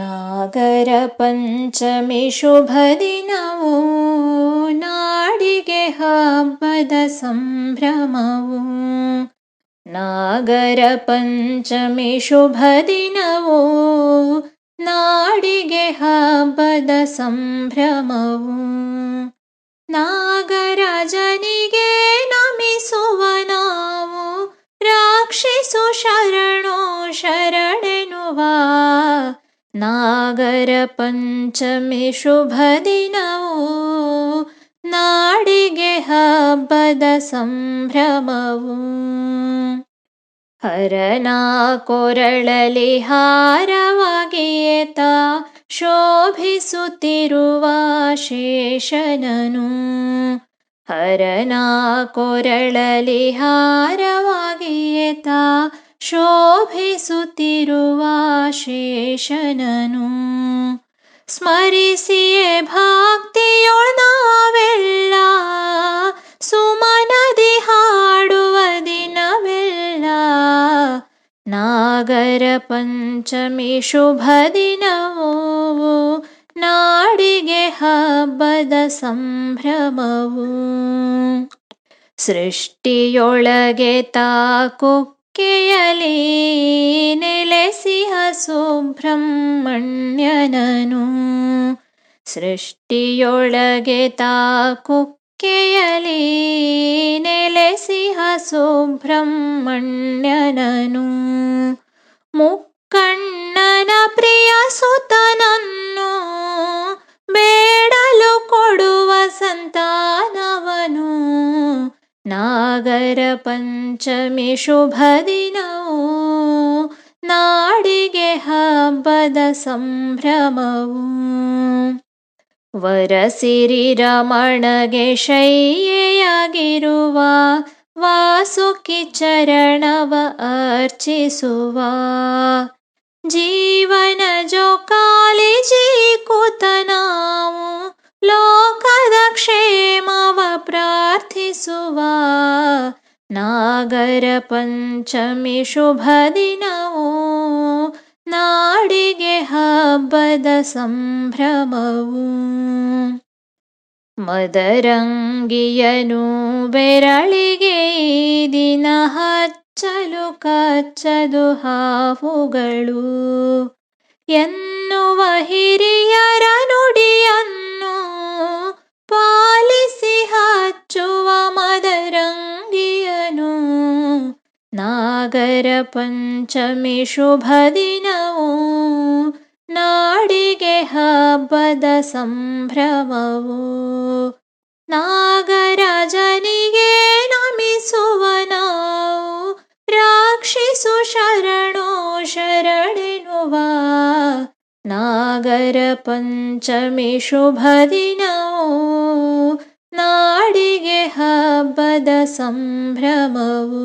नागरपञ्चमी शुभदिनवु नाडिगे हब्बद सम्भ्रमवु नागरपञ्चमी शुभदिनवु नाडिगे हब्बद सम्भ्रमवु नागराजनिगे नमिसुवनावु राक्षिसु शरणो शरणेनुवा नागरपञ्चमी शुभदिनवु नाडिगे हब्बद सम्भ्रमवु हरना कोरळलि हारवागियेता शोभिसुतिरुवा शेषननु हरना कोरळलि हारवागियेता शोभिसुतिरुवा शेषननु स्मरिसिये भक्तियोळ्नावेल्ल सुमनदि हाडुव दिनवेल्ल नागरपञ्चमी शुभदिनवु नाडिगे हब्बद सम्भ्रमवु सृष्टियोळगे ता ಕೆಯಲಿ ನೆಲೆಸಿಹ ಸುಬ್ರಹ್ಮಣ್ಯನನು ಸೃಷ್ಟಿಯೊಳಗೆ ತಾ ಕುಕ್ಕೆಯಲಿ ನೆಲೆಸಿಹ ಸುಬ್ರಹ್ಮಣ್ಯನನು ಮುಕ್ಕಣ್ಣನ ಪ್ರಿಯ ಸುತನನ್ನು ಬೇಡಲು ಕೊಡುವ ಸಂತ नागरपञ्चमी शुभदिनवु नाडिगे हब्बद सम्भ्रमवु वरसिरिरमणगे शय्येयागिरुवा वासुकि चरणव अर्चिसुवा जीवन जोकालि ಸ್ತುತಿಸುವಾ ನಾಗರ ಪಂಚಮಿ ಶುಭ ದಿನವೂ, ನಾಡಿಗೆ ಹಬ್ಬದ ಸಂಭ್ರಮವು. ಮದರಂಗಿಯನು ಬೆರಳಿಗೆ ದಿನ ಹಚ್ಚಲು ಕಚ್ಚದು ಹಾವುಗಳು. ಎನ್ನುವ ಹಿರಿಯರ ನುಡಿ नगरपञ्चमी शुभदिनौ नाडि हद सम्भ्रमवो ನಮಿಸುವ ನಾವು ರಾಕ್ಷಿಸು शरणो ಶರಣೆನುವ ನಾಗರ ಪಂಚಮಿ ಶುಭ शुभदिनो हब्बद सम्भ्रमवु